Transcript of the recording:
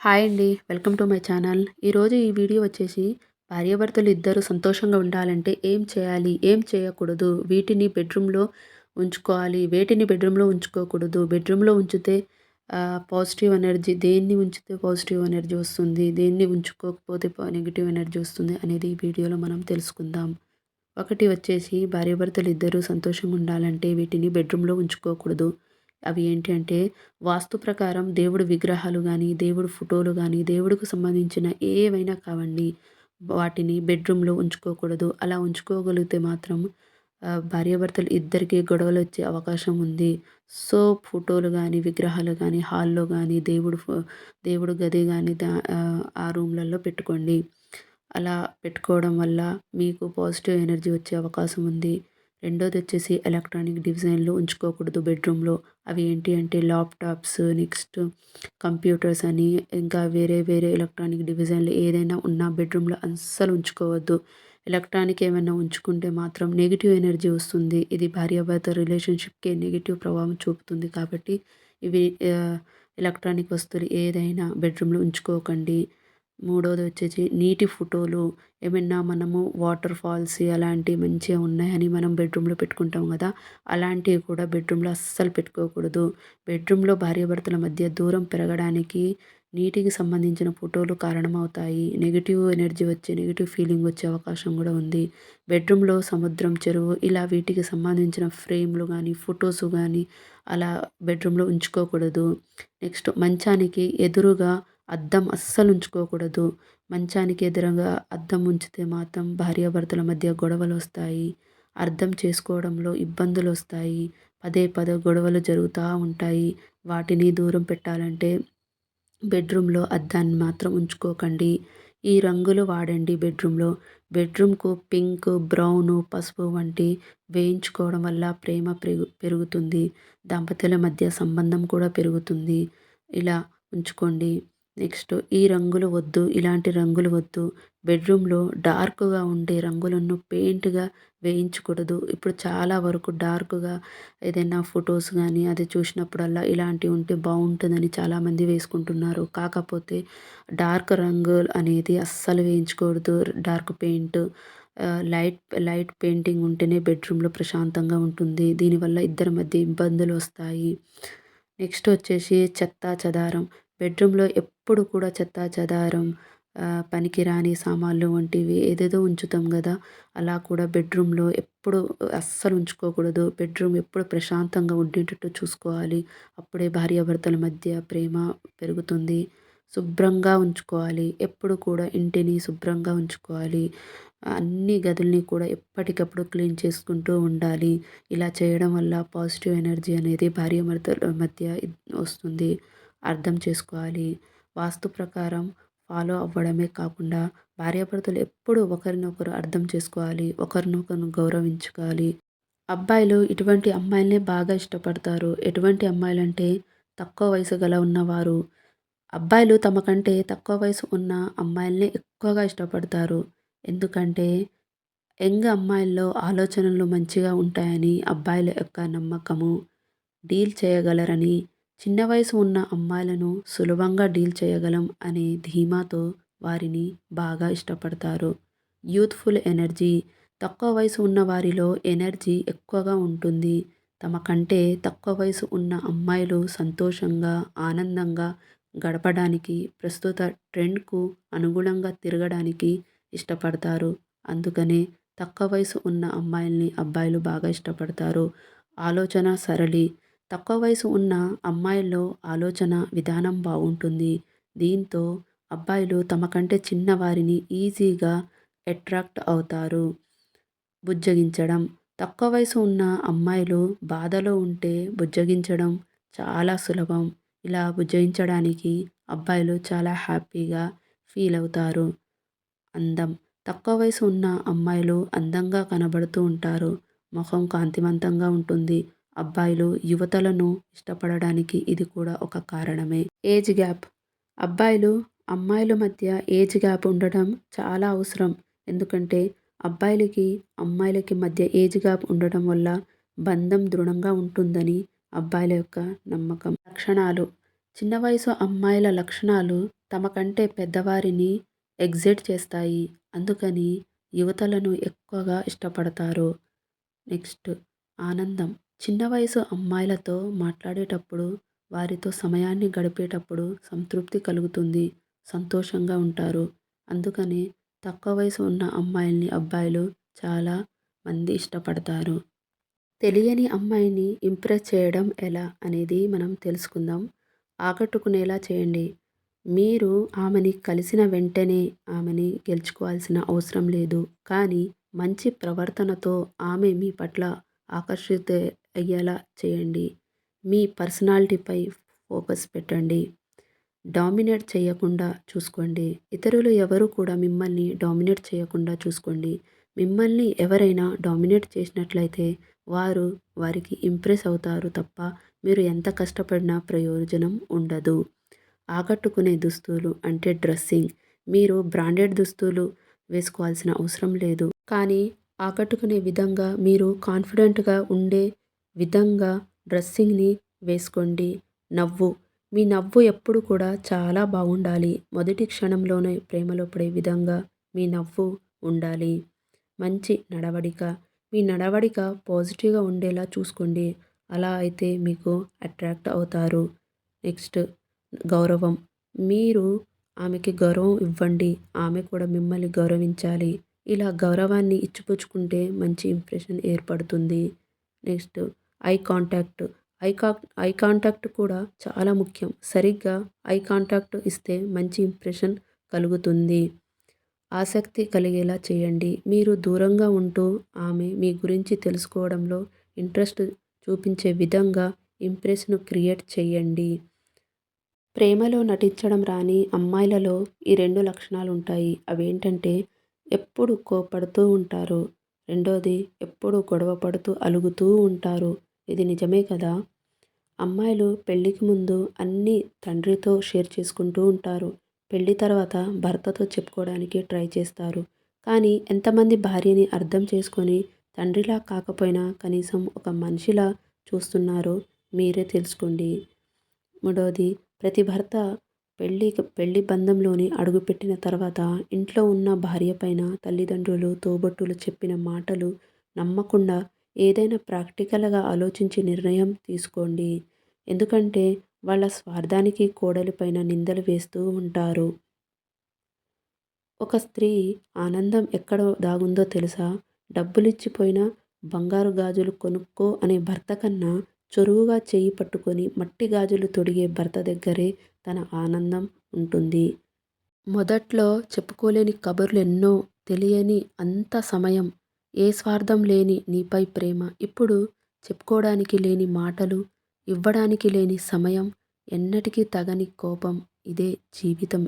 Hi అండి. Welcome to my channel. ఈరోజు ఈ వీడియో వచ్చేసి భార్యాభర్తలు ఇద్దరు సంతోషంగా ఉండాలంటే ఏం చేయాలి? ఏం చేయకూడదు? వీటిని బెడ్రూమ్లో ఉంచుకోవాలి. వేటిని బెడ్రూమ్లో ఉంచుకోకూడదు? బెడ్రూమ్లో ఉంచితే పాజిటివ్ ఎనర్జీ దేన్ని ఉంచితే పాజిటివ్ ఎనర్జీ వస్తుంది? దేన్ని ఉంచుకోకపోతే నెగిటివ్ ఎనర్జీ వస్తుంది అనేది ఈ వీడియోలో మనం తెలుసుకుందాం. ఒకటి వచ్చేసి భార్యాభర్తలు ఇద్దరు సంతోషంగా ఉండాలంటే వీటిని బెడ్రూమ్లో ఉంచుకోకూడదు. అవి ఏంటి అంటే వాస్తు ప్రకారం దేవుడు విగ్రహాలు కానీ దేవుడు ఫోటోలు కానీ దేవుడికి సంబంధించిన ఏవైనా కావండి. వాటిని బెడ్రూమ్లో ఉంచుకోకూడదు. అలా ఉంచుకోగలిగితే మాత్రం భార్యాభర్తలు ఇద్దరికి గొడవలు వచ్చే అవకాశం ఉంది. సో ఫోటోలు కానీ విగ్రహాలు కానీ హాల్లో కానీ దేవుడు దేవుడు గది కానీ దా ఆ రూమ్లలో పెట్టుకోండి. అలా పెట్టుకోవడం వల్ల మీకు పాజిటివ్ ఎనర్జీ వచ్చే అవకాశం ఉంది. రెండోది వచ్చేసి ఎలక్ట్రానిక్ డిజైన్లు ఉంచుకోకూడదు బెడ్రూమ్లో అవి ఏంటి అంటే ల్యాప్టాప్స్ నెక్స్ట్ కంప్యూటర్స్ అని ఇంకా వేరే వేరే ఎలక్ట్రానిక్ డివిజన్లు ఏదైనా ఉన్న బెడ్రూమ్లో అస్సలు ఉంచుకోవద్దు. ఎలక్ట్రానిక్ ఏమైనా ఉంచుకుంటే మాత్రం నెగిటివ్ ఎనర్జీ వస్తుంది. ఇది భార్యాభర్త రిలేషన్షిప్కే నెగిటివ్ ప్రభావం చూపుతుంది కాబట్టి ఇవి ఎలక్ట్రానిక్ వస్తువులు ఏదైనా బెడ్రూమ్లో ఉంచుకోకండి. మూడోది వచ్చేసి నీటి ఫోటోలు. ఏమైనా మనము వాటర్ ఫాల్స్ అలాంటివి మంచిగా ఉన్నాయని మనం బెడ్రూమ్లో పెట్టుకుంటాం కదా అలాంటివి కూడా బెడ్రూమ్లో అస్సలు పెట్టుకోకూడదు. బెడ్రూమ్లో భార్యాభర్తల మధ్య దూరం పెరగడానికి నీటికి సంబంధించిన ఫోటోలు కారణమవుతాయి. నెగిటివ్ ఎనర్జీ వచ్చే నెగిటివ్ ఫీలింగ్ వచ్చే అవకాశం కూడా ఉంది. బెడ్రూమ్లో సముద్రం చెరువు ఇలా వీటికి సంబంధించిన ఫ్రేమ్లు కానీ ఫొటోస్ కానీ అలా బెడ్రూమ్లో ఉంచుకోకూడదు. నెక్స్ట్ మంచానికి ఎదురుగా అద్దం అస్సలు ఉంచుకోకూడదు మంచానికి ఎదురుగా అద్దం ఉంచితే మాత్రం భార్యాభర్తల మధ్య గొడవలు వస్తాయి అర్థం చేసుకోవడంలో ఇబ్బందులు వస్తాయి పదే పదే గొడవలు జరుగుతూ ఉంటాయి. వాటిని దూరం పెట్టాలంటే బెడ్రూమ్లో అద్దాన్ని మాత్రం ఉంచుకోకండి. ఈ రంగులు వాడండి బెడ్రూమ్లో. బెడ్రూమ్కు పింక్ బ్రౌను పసుపు వంటి వేయించుకోవడం వల్ల ప్రేమ పెరుగు పెరుగుతుంది. దంపతుల మధ్య సంబంధం కూడా పెరుగుతుంది. ఇలా ఉంచుకోండి. నెక్స్ట్ ఈ రంగులు వద్దు ఇలాంటి రంగులు వద్దు. బెడ్రూమ్లో డార్క్గా ఉండే రంగులను పెయింట్గా వేయించకూడదు. ఇప్పుడు చాలా వరకు డార్క్గా ఏదైనా ఫొటోస్ కానీ అది చూసినప్పుడల్లా ఇలాంటివి ఉంటే బాగుంటుందని చాలామంది వేసుకుంటున్నారు. కాకపోతే డార్క్ రంగు అనేది అస్సలు వేయించకూడదు. Dark paint light light painting ఉంటేనే బెడ్రూమ్లో ప్రశాంతంగా ఉంటుంది. దీనివల్ల ఇద్దరి మధ్య ఇబ్బందులు వస్తాయి. నెక్స్ట్ వచ్చేసి చెత్త చెదారం. బెడ్రూమ్లో ఎప్పుడు కూడా చెత్తా చెదారం పనికిరాని సామాన్లు వంటివి ఏదేదో ఉంచుతాం కదా అలా కూడా బెడ్రూమ్లో ఎప్పుడు అస్సలు ఉంచుకోకూడదు. బెడ్రూమ్ ఎప్పుడు ప్రశాంతంగా ఉండేటట్టు చూసుకోవాలి. అప్పుడే భార్యాభర్తల మధ్య ప్రేమ పెరుగుతుంది. శుభ్రంగా ఉంచుకోవాలి. ఎప్పుడు కూడా ఇంటిని శుభ్రంగా ఉంచుకోవాలి. అన్ని గదుల్ని కూడా ఎప్పటికప్పుడు క్లీన్ చేసుకుంటూ ఉండాలి. ఇలా చేయడం వల్ల పాజిటివ్ ఎనర్జీ అనేది భార్యాభర్తల మధ్య వస్తుంది. అర్థం చేసుకోవాలి. వాస్తు ప్రకారం ఫాలో అవ్వడమే కాకుండా భార్యాభర్తలు ఎప్పుడూ ఒకరినొకరు అర్థం చేసుకోవాలి. ఒకరినొకరు గౌరవించుకోవాలి. అబ్బాయిలు ఇటువంటి అమ్మాయిలనే బాగా ఇష్టపడతారు. ఎటువంటి అమ్మాయిలు అంటే తక్కువ వయసు గల ఉన్నవారు. అబ్బాయిలు తమ కంటే తక్కువ వయసు ఉన్న అమ్మాయిల్ని ఎక్కువగా ఇష్టపడతారు. ఎందుకంటే యంగ్ అమ్మాయిల్లో ఆలోచనలు మంచిగా ఉంటాయని అబ్బాయిల యొక్క నమ్మకము. డీల్ చేయగలరని చిన్న వయసు ఉన్న అమ్మాయిలను సులభంగా డీల్ చేయగలం అనే ధీమాతో వారిని బాగా ఇష్టపడతారు. యూత్ఫుల్ ఎనర్జీ తక్కువ వయసు ఉన్న వారిలో ఎనర్జీ ఎక్కువగా ఉంటుంది. తమ కంటే తక్కువ వయసు ఉన్న అమ్మాయిలు సంతోషంగా ఆనందంగా గడపడానికి ప్రస్తుత ట్రెండ్కు అనుగుణంగా తిరగడానికి ఇష్టపడతారు. అందుకనే తక్కువ వయసు ఉన్న అమ్మాయిల్ని అబ్బాయిలు బాగా ఇష్టపడతారు. ఆలోచన సరళి తక్కువ వయసు ఉన్న అమ్మాయిల్లో ఆలోచన విధానం బాగుంటుంది. దీంతో అబ్బాయిలు తమ కంటే చిన్నవారిని ఈజీగా అట్రాక్ట్ అవుతారు. బుజ్జగించడం. తక్కువ వయసు ఉన్న అమ్మాయిలు బాధలో ఉంటే బుజ్జగించడం చాలా సులభం. ఇలా బుజ్జగించడానికి అబ్బాయిలు చాలా హ్యాపీగా ఫీల్ అవుతారు. అందం. తక్కువ వయసు ఉన్న అమ్మాయిలు అందంగా కనబడుతూ ఉంటారు. ముఖం కాంతివంతంగా ఉంటుంది. అబ్బాయిలు యువతలను ఇష్టపడడానికి ఇది కూడా ఒక కారణమే ఏజ్ గ్యాప్ అబ్బాయిలు అమ్మాయిల మధ్య ఏజ్ గ్యాప్ ఉండడం చాలా అవసరం ఎందుకంటే అబ్బాయిలకి అమ్మాయిలకి మధ్య ఏజ్ గ్యాప్ ఉండడం వల్ల బంధం దృఢంగా ఉంటుందని అబ్బాయిల యొక్క నమ్మకం లక్షణాలు చిన్న వయసు అమ్మాయిల లక్షణాలు తమ కంటే పెద్దవారిని ఎగ్జైట్ చేస్తాయి. అందుకని యువతలను ఎక్కువగా ఇష్టపడతారు. నెక్స్ట్ ఆనందం. చిన్న వయసు అమ్మాయిలతో మాట్లాడేటప్పుడు, వారితో సమయాన్ని గడిపేటప్పుడు సంతృప్తి కలుగుతుంది. సంతోషంగా ఉంటారు. అందుకని తక్కువ వయసు ఉన్న అమ్మాయిల్ని అబ్బాయిలు చాలా మంది ఇష్టపడతారు. తెలియని అమ్మాయిని ఇంప్రెస్ చేయడం ఎలా అనేది మనం తెలుసుకుందాం. ఆకట్టుకునేలా చేయండి. మీరు ఆమెని కలిసిన వెంటనే ఆమెని గెలుచుకోవాల్సిన అవసరం లేదు. కానీ మంచి ప్రవర్తనతో ఆమె మీ పట్ల ఆకర్షిత అయ్యేలా చేయండి. మీ పర్సనాలిటీపై ఫోకస్ పెట్టండి. డామినేట్ చేయకుండా చూసుకోండి. ఇతరులు ఎవరు కూడా మిమ్మల్ని డామినేట్ చేయకుండా చూసుకోండి. మిమ్మల్ని ఎవరైనా డామినేట్ చేసినట్లయితే వారు వారికి ఇంప్రెస్ అవుతారు తప్ప మీరు ఎంత కష్టపడినా ప్రయోజనం ఉండదు. ఆకట్టుకునే దుస్తులు అంటే డ్రెస్సింగ్. మీరు బ్రాండెడ్ దుస్తులు వేసుకోవాల్సిన అవసరం లేదు. కానీ ఆకట్టుకునే విధంగా మీరు కాన్ఫిడెంట్‌గా ఉండే విధంగా డ్రెస్సింగ్‌ని వేసుకోండి. నవ్వు. మీ నవ్వు ఎప్పుడు కూడా చాలా బాగుండాలి. మొదటి క్షణంలోనే ప్రేమలో పడే విధంగా మీ నవ్వు ఉండాలి. మంచి నడవడిక. మీ నడవడిక పాజిటివ్‌గా ఉండేలా చూసుకోండి. అలా అయితే మీకు అట్రాక్ట్ అవుతారు. నెక్స్ట్ గౌరవం. మీరు ఆమెకి గౌరవం ఇవ్వండి. ఆమె కూడా మిమ్మల్ని గౌరవించాలి. ఇలా గౌరవాన్ని ఇచ్చిపుచ్చుకుంటే మంచి ఇంప్రెషన్ ఏర్పడుతుంది. Next eye contact. ఐ కా ఐ కాంటాక్ట్ కూడా చాలా ముఖ్యం. సరిగ్గా ఐ కాంటాక్ట్ ఇస్తే మంచి ఇంప్రెషన్ కలుగుతుంది. ఆసక్తి కలిగేలా చేయండి. మీరు దూరంగా ఉంటూ ఆమె మీ గురించి తెలుసుకోవడంలో ఇంట్రెస్ట్ చూపించే విధంగా ఇంప్రెస్‌ను క్రియేట్ చేయండి. ప్రేమలో నటించడం రాని అమ్మాయిలలో ఈ రెండు లక్షణాలు ఉంటాయి అవేంటంటే ఎప్పుడు కోపడుతూ ఉంటారు. రెండోది ఎప్పుడు గొడవ పడుతూ అలుగుతూ ఉంటారు. ఇది నిజమే కదా! అమ్మాయిలు పెళ్ళికి ముందు అన్నీ తండ్రితో షేర్ చేసుకుంటూ ఉంటారు. పెళ్ళి తర్వాత భర్తతో చెప్పుకోవడానికి ట్రై చేస్తారు. కానీ ఎంతమంది భార్యని అర్థం చేసుకొని తండ్రిలా కాకపోయినా కనీసం ఒక మనిషిలా చూస్తున్నారో మీరే తెలుసుకోండి. మూడవది ప్రతి భర్త పెళ్ళి పెళ్ళి బంధంలోని అడుగుపెట్టిన తర్వాత ఇంట్లో ఉన్న భార్య పైన తల్లిదండ్రులు, తోబుట్టువులు చెప్పిన మాటలు నమ్మకుండా ఏదైనా ప్రాక్టికల్‌గా ఆలోచించి నిర్ణయం తీసుకోండి. ఎందుకంటే వాళ్ళ స్వార్థానికి కోడలి పైన నిందలు వేస్తూ ఉంటారు. ఒక స్త్రీ ఆనందం ఎక్కడ దాగుందో తెలుసా? డబ్బులిచ్చిపోయినా బంగారు గాజులు కొనుక్కో అనే భర్త కన్నా చొరువుగా చేయి పట్టుకొని మట్టి గాజులు తొడిగే భర్త దగ్గరే తన ఆనందం ఉంటుంది. మొదట్లో చెప్పుకోలేని కబుర్లెన్నో, తెలియని అంత సమయం, ఏ స్వార్థం లేని నీపై ప్రేమ. ఇప్పుడు చెప్పుకోవడానికి లేని మాటలు, ఇవ్వడానికి లేని సమయం, ఎన్నటికీ తగని కోపం. ఇదే జీవితం